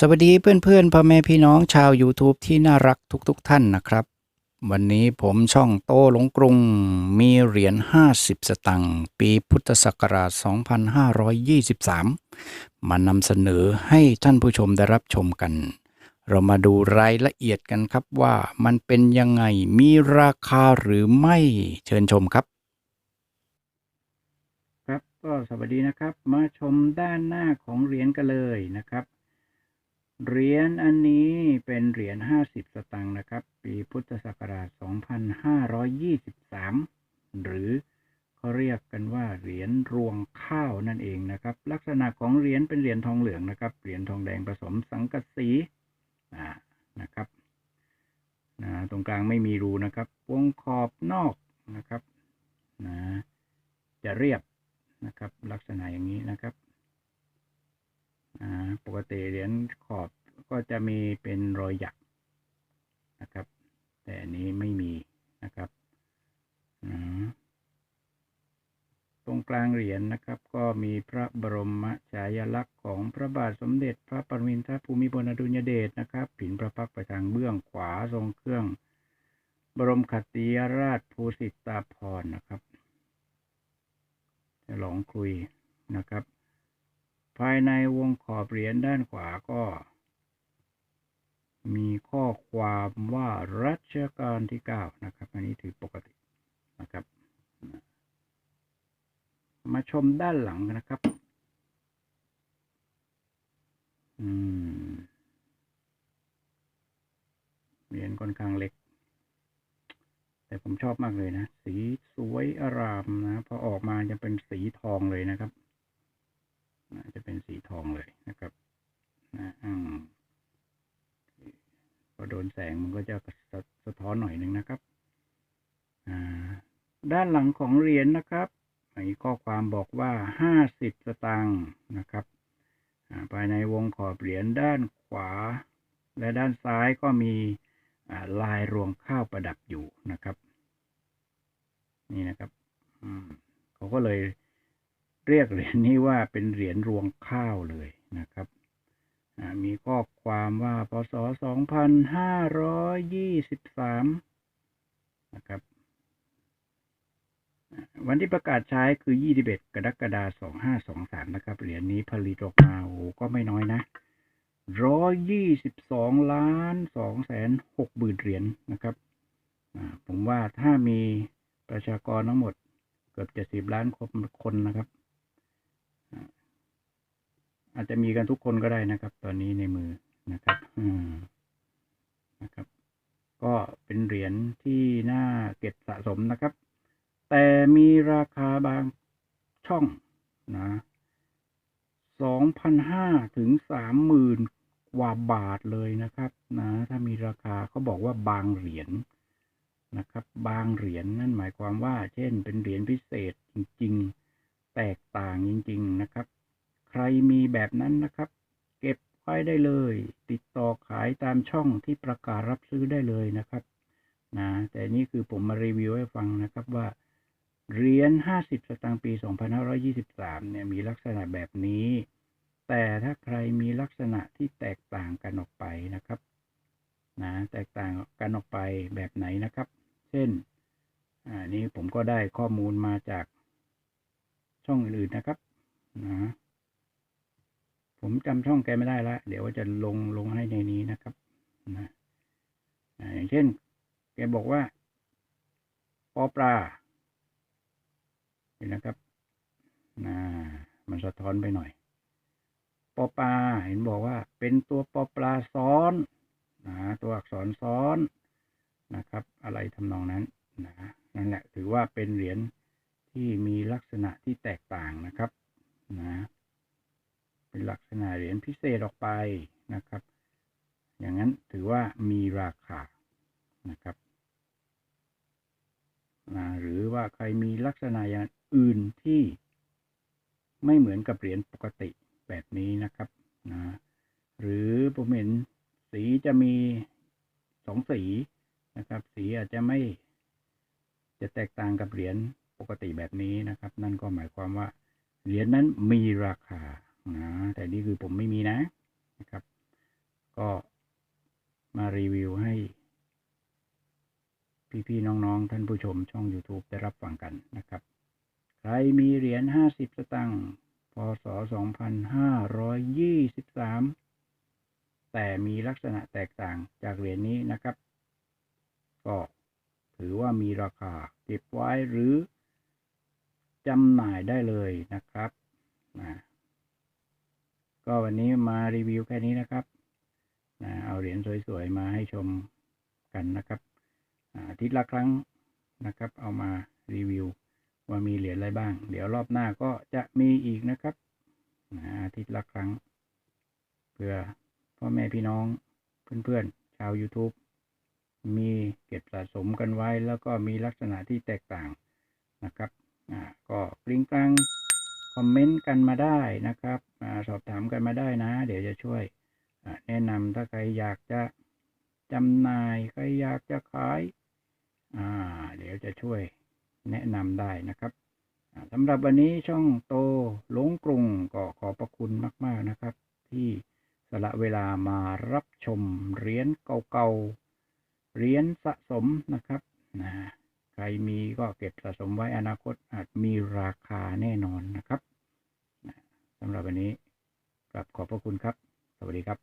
สวัสดีเพื่อนๆพ่อแม่พี่น้องชาว YouTube ที่น่ารักทุกๆทท่านนะครับ วันนี้ผมช่องโตหลงกรุง มีเหรียญ 50 สตังค์ปีพุทธศักราช 2523 มานำเสนอให้ท่านผู้ชมได้รับชมกัน เรามาดูรายละเอียดกันครับว่ามันเป็นยังไงมีราคาหรือไม่เชิญชมครับครับก็สวัสดีนะครับ มาชมด้านหน้าของเหรียญกันเลยนะครับ เหรียญอันนี้เป็นเหรียญ50สตางค์นะครับ ปีพุทธศักราช2523หรือเขาเรียกกันว่าเหรียญรวงข้าวนั่นเองนะครับ ลักษณะของเหรียญเป็นเหรียญทองเหลืองนะครับ เหรียญทองแดงผสมสังกะสีนะครับนะตรงกลางไม่มีรูนะครับ วงขอบนอกนะครับนะจะเรียบนะครับ ลักษณะอย่างนี้นะครับปกติเขอบก็จะมีเป็นรอยหยักนะครับ แต่อันนี้ไม่มีนะครับตรงกลางเหรียญนะครับ ก็มีพระบรมฉายาลักษณ์ของพระบาทสมเด็จพระปรมินทรภูมิพลอดุลยเดชนะครับผินพระพักตร์ไปทางเบื้องขวาทรงเครื่อง บรมคติยราชภูสิตาภรนะครับจะลองคุยนะครับ ภายในวงขอบเหรียญด้านขวาก็ มีข้อความว่ารัชกาลที่เก้านะครับ อันนี้ถือปกตินะครับ มาชมด้านหลังนะครับ อืมเหรียญค่อนข้างเล็ก แต่ผมชอบมากเลยนะ สีสวยอารามนะ พอออกมาจะเป็นสีทองเลยนะครับ นะจะเป็นสีทองเลยนะครับนะพอโดนแสงมันก็จะสะสะท้อนหน่อยหนึ่งนะครับอ่าด้านหลังของเหรียญนะครับมีข้อความบอกว่าห้าสิบสตางค์นะครับอ่าภายในวงขอบเหรียญด้านขวา และด้านซ้ายก็มีอ่าลายรวงข้าวประดับอยู่นะครับ นี่นะครับอืมเขาก็เลย เรียกเหรียญนี้ว่าเป็นเหรียญรวงข้าวเลยนะครับมีข้อความว่าพศ 2523 นะครับ วันที่ประกาศใช้คือ 21 กรกฎาคม 2523 นะครับ เหรียญนี้ผลิตออกมาโอ้ก็ไม่น้อยนะ 122 ล้าน2แสน6หมื่นเหรียญนะครับ ผมว่าถ้ามีประชากรทั้งหมดเกือบ 70 ล้านคนคนนะครับ อาจจะมีกันทุกคนก็ได้นะครับ ตอนนี้ในมือนะครับ อืมนะครับ ก็เป็นเหรียญที่น่าเก็บสะสมนะครับ แต่มีราคาบางช่องนะสองพันห้าถึงสามหมื่นกว่าบาทเลยนะครับ นะ ถ้ามีราคาเขาบอกว่าบางเหรียญนะครับ บางเหรียญนั่นหมายความว่า เช่น เป็นเหรียญพิเศษจริง ๆ แตกต่างจริง ๆนะครับ ใครมีแบบนั้นนะครับ เก็บไว้ได้เลย ติดต่อขายตามช่องที่ประกาศรับซื้อได้เลยนะครับนะแต่นี่คือผมมารีวิวให้ฟังนะครับว่าเหรียญ50 สตางค์ปี 2523 เนี่ยมีลักษณะแบบนี้ แต่ถ้าใครมีลักษณะที่แตกต่างกันออกไปนะครับนะแตกต่างกันออกไปแบบไหนนะครับ เช่น อ่า นี้ผมก็ได้ข้อมูลมาจาก ช่องอื่นๆนะครับนะผมจำช่องแกไม่ได้ละเดี๋ยวจะลงลงให้ในนี้นะครับนะอ่าอย่างเช่น แกบอกว่าปอปลาเห็นนะครับนะมันสะท้อนไปหน่อย ปอปลาเห็นบอกว่า เป็นตัวปอปลาซ้อนนะตัวอักษรซ้อนนะครับ อะไรทำนองนั้นนะนั่นแหละถือว่าเป็นเหรียญ ที่มีลักษณะที่แตกต่างนะครับนะเป็นลักษณะเหรียญพิเศษออกไปนะครับ อย่างนั้นถือว่ามีราคานะครับนะหรือว่าใครมีลักษณะอย่างอื่นที่ไม่เหมือนกับเหรียญปกติแบบนี้นะครับนะหรือผมเห็นสีจะมีสองสีนะครับ สีอาจจะไม่จะแตกต่างกับเหรียญ ปกติแบบนี้นะครับ นั่นก็หมายความว่าเหรียญนั้นมีราคานะแต่นี่คือผมไม่มีนะนะครับ ก็มารีวิวให้ พี่ๆน้องๆ ท่านผู้ชมช่อง YouTube ได้รับฟังกันนะครับ ใครมีเหรียญห้าสิบสตังค์พศสองพันห้าร้อยยี่สิบสามแต่มีลักษณะแตกต่างจากเหรียญนี้นะครับ ก็ถือว่ามีราคาเก็บไว้หรือ จำหน่ายได้เลยนะครับนะก็วันนี้มารีวิวแค่นี้นะครับนะเอาเหรียญสวยๆมาให้ชมกันนะครับอาทิตย์ละครั้งนะครับ เอามารีวิวว่ามีเหรียญอะไรบ้าง เดี๋ยวรอบหน้าก็จะมีอีกนะครับนะอาทิตย์ละครั้ง เพื่อพ่อแม่พี่น้องเพื่อนๆ ชาว YouTube มีเก็บสะสมกันไว้แล้วก็มีลักษณะที่แตกต่างนะครับ ก็กริ้งกลางคอมเมนต์กันมาได้นะครับอสอบถามกันมาได้นะ เดี๋ยวจะช่วยแนะนำถ้าใครอยากจะจำหน่ายใครอยากจะขายาเดี๋ยวจะช่วยแนะนำได้นะครับสำหรับวันนี้ช่องโตหลงกรุงก็ขอบพระคุณมาก ๆนะครับ ที่สละเวลามารับชมเหรียญเก่าๆเหรียญสะสมนะครับนะ รมีก็เก็บสะสมไว้อนาคตอาจมีราคาแน่นอนนะครับสำหรับวันนี้กลับขอบพระคุณครับ สวัสดีครับ